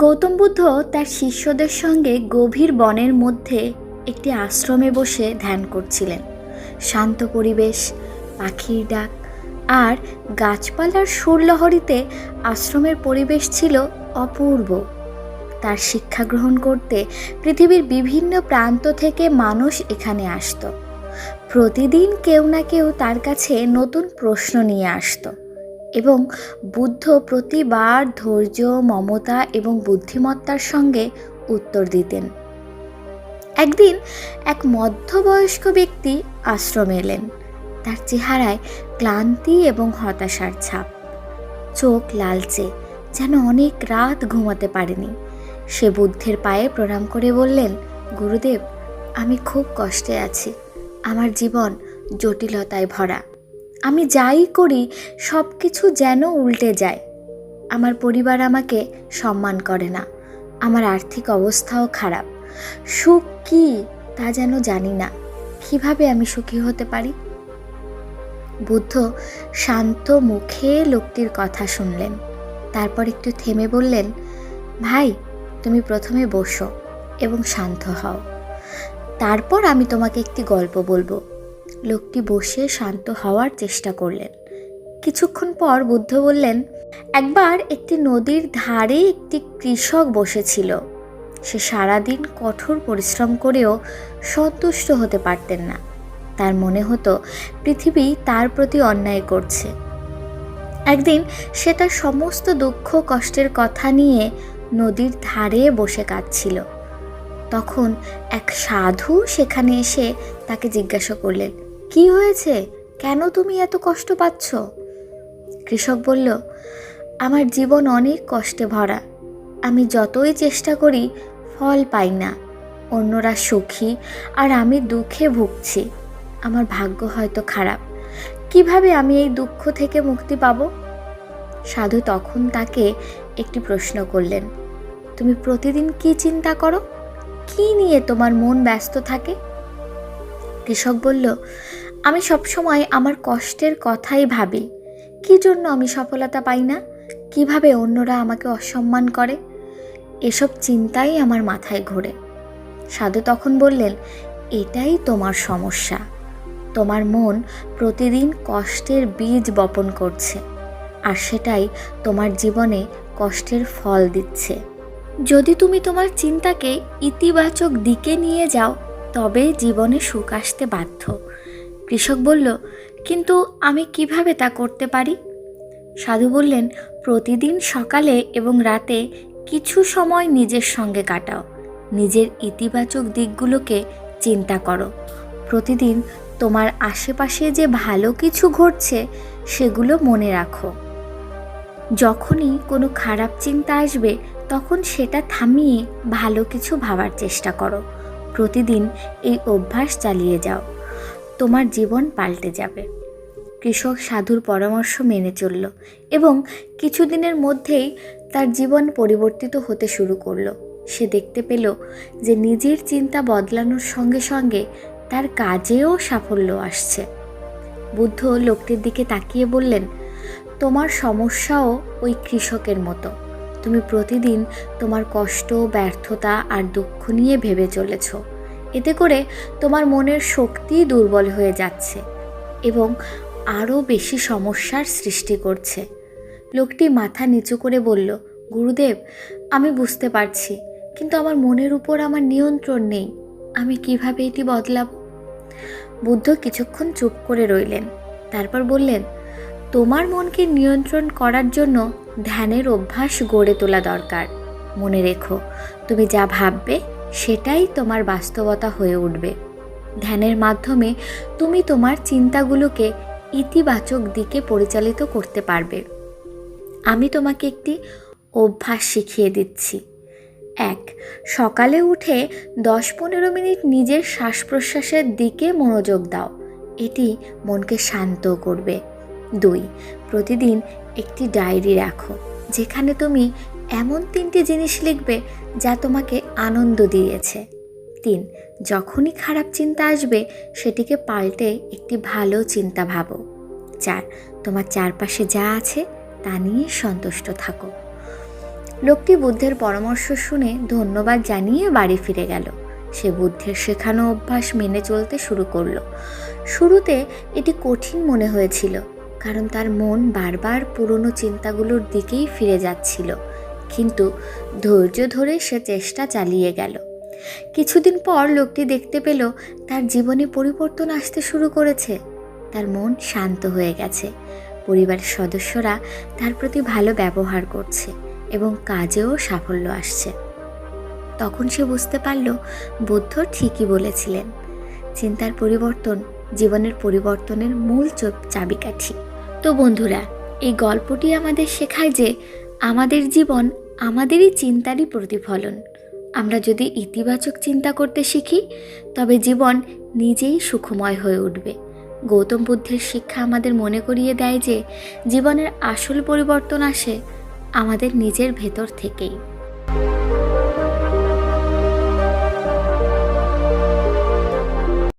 গৌতম বুদ্ধ তার শিষ্যদের সঙ্গে গভীর বনের মধ্যে একটি আশ্রমে বসে ধ্যান করছিলেন। শান্ত পরিবেশ, পাখির ডাক আর গাছপালার সুরলহরীতে আশ্রমের পরিবেশ ছিল অপূর্ব। তার শিক্ষা গ্রহণ করতে পৃথিবীর বিভিন্ন প্রান্ত থেকে মানুষ এখানে আসতো। প্রতিদিন কেউ না কেউ তার কাছে নতুন প্রশ্ন নিয়ে আসতো। এবং বুদ্ধ প্রতিবার ধৈর্য, মমতা এবং বুদ্ধিমত্তার সঙ্গে উত্তর দিতেন। একদিন এক মধ্যবয়স্ক ব্যক্তি আশ্রমে এলেন। তার চেহারায় ক্লান্তি এবং হতাশার ছাপ। চোখ লালচে, যেন অনেক রাত ঘুমাতে পারেনি। সে বুদ্ধের পায়ে প্রণাম করে বললেন, গুরুদেব, আমি খুব কষ্টে আছি। আমার জীবন জটিলতায় ভরা। আমি যাই করি সব কিছু যেন উল্টে যায়। আমার পরিবার আমাকে সম্মান করে না। আমার আর্থিক অবস্থাও খারাপ। সুখ কি তা যেন জানি না। কীভাবে আমি সুখী হতে পারি? বুদ্ধ শান্ত মুখে লোকটির কথা শুনলেন। তারপর একটু থেমে বললেন, ভাই, তুমি প্রথমে বসো এবং শান্ত হও। তারপর আমি তোমাকে একটি গল্প বলব। লোকটি বসে শান্ত হওয়ার চেষ্টা করলেন। কিছুক্ষণ পর বুদ্ধ বললেন, একবার একটি নদীর ধারে একটি কৃষক বসেছিল। সে সারাদিন কঠোর পরিশ্রম করেও সন্তুষ্ট হতে পারতেন না। তার মনে হতো পৃথিবী তার প্রতি অন্যায় করছে। একদিন সে তার সমস্ত দুঃখ কষ্টের কথা নিয়ে নদীর ধারে বসে কাঁদছিল। তখন এক সাধু সেখানে এসে তাকে জিজ্ঞাসা করলেন কি হয়েছে? কেন তুমি এত কষ্ট পাচ্ছ? কৃষক বলল, আমার জীবন অনেক কষ্টে ভরা। আমি যতই চেষ্টা করি, ফল পাই না। অন্যরা সুখী আর আমি দুঃখে ভুগছি। আমার ভাগ্য হয়তো খারাপ। কীভাবে আমি এই দুঃখ থেকে মুক্তি পাব? সাধু তখন তাকে একটি প্রশ্ন করলেন, তুমি প্রতিদিন কি চিন্তা করো? কি নিয়ে তোমার মন ব্যস্ত থাকে? কৃষক বলল, আমি সবসময় আমার কষ্টের কথাই ভাবি। কি জন্য আমি সফলতা পাই না? কীভাবে অন্যরা আমাকে অসম্মান করে? এসব চিন্তাই আমার মাথায় ঘোরে। সাধু তখন বললেন, এটাই তোমার সমস্যা। তোমার মন প্রতিদিন কষ্টের বীজ বপন করছে, আর সেটাই তোমার জীবনে কষ্টের ফল দিচ্ছে। যদি তুমি তোমার চিন্তাকে ইতিবাচক দিকে নিয়ে যাও তবে জীবনে সুখ আসতে বাধ্য। কৃষক বলল, কিন্তু আমি কীভাবে তা করতে পারি? সাধু বললেন, প্রতিদিন সকালে এবং রাতে কিছু সময় নিজের সঙ্গে কাটাও। নিজের ইতিবাচক দিকগুলোকে চিন্তা করো। প্রতিদিন তোমার আশেপাশে যে ভালো কিছু ঘটছে, সেগুলো মনে রাখো। যখনই কোনো খারাপ চিন্তা আসবে, তখন সেটা থামিয়ে ভালো কিছু ভাবার চেষ্টা করো। প্রতিদিন এই অভ্যাস চালিয়ে যাও। তোমার জীবন পাল্টে যাবে। কৃষক সাধুর পরামর্শ মেনে চলল এবং কিছুদিনের মধ্যেই তার জীবন পরিবর্তিত হতে শুরু করল। সে দেখতে পেল যে নিজের চিন্তা বদলানোর সঙ্গে সঙ্গে তার কাজেও সাফল্য আসছে। বুদ্ধ লোকটির দিকে তাকিয়ে বললেন, তোমার সমস্যাও ওই কৃষকের মতো। তুমি প্রতিদিন তোমার কষ্ট, ব্যর্থতা আর দুঃখ নিয়ে ভেবে চলেছ। এতে করে তোমার মনের শক্তি দুর্বল হয়ে যাচ্ছে এবং আরও বেশি সমস্যার সৃষ্টি করছে। লোকটি মাথা নিচু করে বলল, গুরুদেব, আমি বুঝতে পারছি, কিন্তু আমার মনের উপর আমার নিয়ন্ত্রণ নেই। আমি কীভাবে এটি বদলাব? বুদ্ধ কিছুক্ষণ চুপ করে রইলেন। তারপর বললেন, তোমার মনকে নিয়ন্ত্রণ করার জন্য ধ্যানের অভ্যাস গড়ে তোলা দরকার। মনে রেখো, তুমি যা ভাববে সেটাই তোমার বাস্তবতা হয়ে উঠবে। ধ্যানের মাধ্যমে তুমি তোমার চিন্তাগুলোকে ইতিবাচক দিকে পরিচালিত করতে পারবে। আমি তোমাকে একটি অভ্যাস শিখিয়ে দিচ্ছি। এক, সকালে উঠে দশ পনেরো মিনিট নিজের শ্বাস প্রশ্বাসের দিকে মনোযোগ দাও। এটি মনকে শান্ত করবে। দুই, প্রতিদিন একটি ডায়েরি রাখো, যেখানে তুমি এমন তিনটি জিনিস লিখবে যা তোমাকে আনন্দ দিয়েছে। তিন, যখনই খারাপ চিন্তা আসবে, সেটিকে পাল্টে একটি ভালো চিন্তা ভাবো। চার, তোমার চারপাশে যা আছে, তা নিয়ে সন্তুষ্ট থাকো। লোকটি বুদ্ধের পরামর্শ শুনে ধন্যবাদ জানিয়ে বাড়ি ফিরে গেল। সে বুদ্ধের শেখানো অভ্যাস মেনে চলতে শুরু করল। শুরুতে এটি কঠিন মনে হয়েছিল কারণ তার মন বারবার পুরনো চিন্তাগুলোর দিকেই ফিরে যাচ্ছিল। কিন্তু ধৈর্য ধরে সে চেষ্টা চালিয়ে গেল। কিছুদিন পর লোকটি দেখতে পেল তার জীবনে পরিবর্তন আসতে শুরু করেছে। তার মন শান্ত হয়ে গেছে। পরিবারের সদস্যরা তার প্রতি ভালো ব্যবহার করছে এবং কাজেও সাফল্য আসছে। তখন সে বুঝতে পারল, বুদ্ধ ঠিকই বলেছিলেন, চিন্তার পরিবর্তন জীবনের পরিবর্তনের মূল চাবিকাঠি। তো বন্ধুরা, এই গল্পটি আমাদের শেখায় যে আমাদের জীবন আমাদেরই চিন্তারই প্রতিফলন। আমরা যদি ইতিবাচক চিন্তা করতে শিখি, তবে জীবন নিজেই সুখময় হয়ে উঠবে। গৌতম বুদ্ধের শিক্ষা আমাদের মনে করিয়ে দেয় যে, জীবনের আসল পরিবর্তন আসে আমাদের নিজের ভেতর থেকেই।